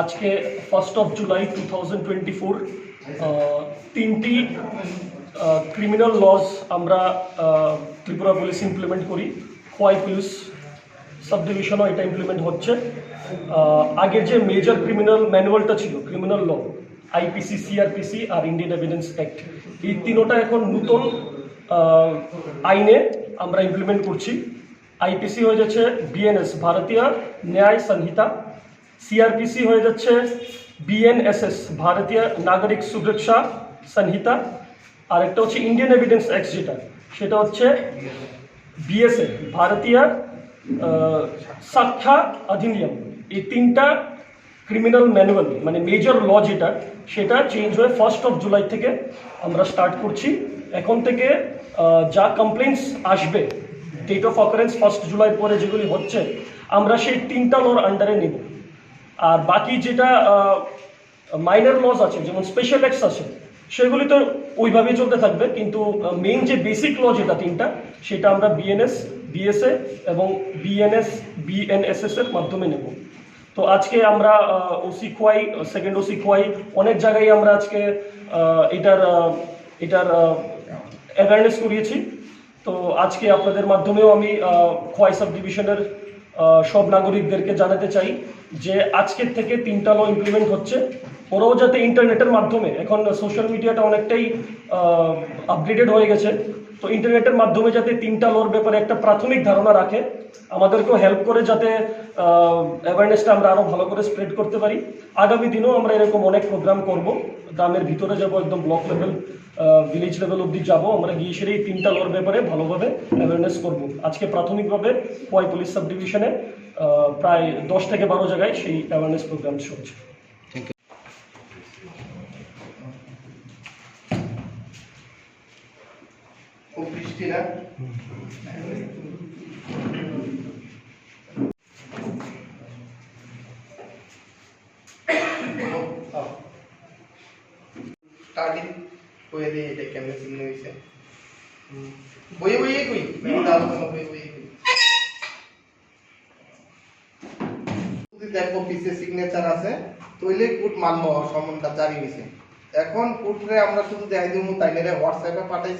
আজকে first of July two thousand twenty four তিনটি criminal laws আমরা ত্রিপুরা পুলিশ ইমপ্লিমেন্ট করি। খোয়াই পুলিশ সাব ডিভিশনও এটা ইমপ্লিমেন্ট হচ্ছে। আগের যে মেজর ক্রিমিনাল ম্যানুয়ালটা ছিল ক্রিমিনাল ল আইপিসি সিআরপিসি আর ইন্ডিয়ান এভিডেন্স অ্যাক্ট এই তিনোটা এখন নতুন আইনে আমরা ইমপ্লিমেন্ট করছি। আইপিসি হয়ে যাচ্ছে বিএনএস ভারতীয় ন্যায় সংহিতা সিআরপিসি হয়ে যাচ্ছে বিএনএসএস ভারতীয় নাগরিক সুরক্ষা সংহিতা। আর একটা হচ্ছে ইন্ডিয়ান এভিডেন্স অ্যাক্ট যেটা, সেটা হচ্ছে বিএসএ ভারতীয় সাক্ষা অধিনিয়ম। এই তিনটা ক্রিমিনাল ম্যানুয়াল মানে মেজর ল যেটা, সেটা চেঞ্জ হয়ে ফার্স্ট অফ জুলাই থেকে আমরা স্টার্ট করছি। এখন থেকে যা কমপ্লেন্টস আসবে date of occurrence first July পরে যেগুলি হচ্ছে, আমরা সেই তিনটা লর আন্ডারে নেব। আর বাকি যেটা মাইনর লজ আছে, যেমন স্পেশাল অ্যাক্টস আছে, সেগুলি তো ওইভাবেই চলতে থাকবে, কিন্তু মেইন যে বেসিক ল যেটা তিনটা, সেটা আমরা বিএনএস বিএসএ এবং বিএনএস বিএনএসএস এর মাধ্যমে নেব। তো আজকে আমরা OC Khowai second OC Khowai অনেক জায়গায় আমরা আজকে এটার এটার অ্যাওয়ারনেস করিয়েছি। তো আজকে আপনাদের মাধ্যমেও আমি খোয়াই সাব ডিভিশনের সব নাগরিকদেরকে জানাতে চাই যে আজকের থেকে তিনটা ল ইমপ্লিমেন্ট হচ্ছে। ওরাও যাতে ইন্টারনেটের মাধ্যমে, এখন সোশ্যাল মিডিয়াটা অনেকটাই আপগ্রেডেড হয়ে গেছে। তো ইন্টারনেটের মাধ্যমে যাতে তিনটা লোর ব্যাপারে একটা প্রাথমিক ধারণা রাখে, আমাদেরকেও হেল্প করে যাতে অ্যাওয়ারনেসটা আমরা আরও ভালো করে স্প্রেড করতে পারি। আগামী দিনেও আমরা এরকম অনেক প্রোগ্রাম করব। গ্রামের ভিতরে যাব একদম ব্লক লেভেল ভিলেজ লেভেল অবধি যাব। আমরা গিয়ে সেরে এই তিনটা লর ব্যাপারে ভালোভাবে অ্যাওয়ারনেস করব। আজকে প্রাথমিকভাবে পয় পুলিশ সাব ডিভিশনে প্রায় দশ থেকে বারো জায়গায় সেই অ্যাওয়ারনেস প্রোগ্রাম চলছে খুব স্টার্টিং করে দিয়ে এটা কেমনে চিহ্ন হয়েছে? বইয়ে বইয়ে কই? আলোচনা বইয়ে বইয়ে কই? দেখো সিগনেচার আছে তৈলে কোড মান্য সম্মানটা জারি হয়েছে। এখন কোর্টরে আমরা শুধু দেখাই দিব তাইলে হোয়াটসঅ্যাপে পাঠাইছি।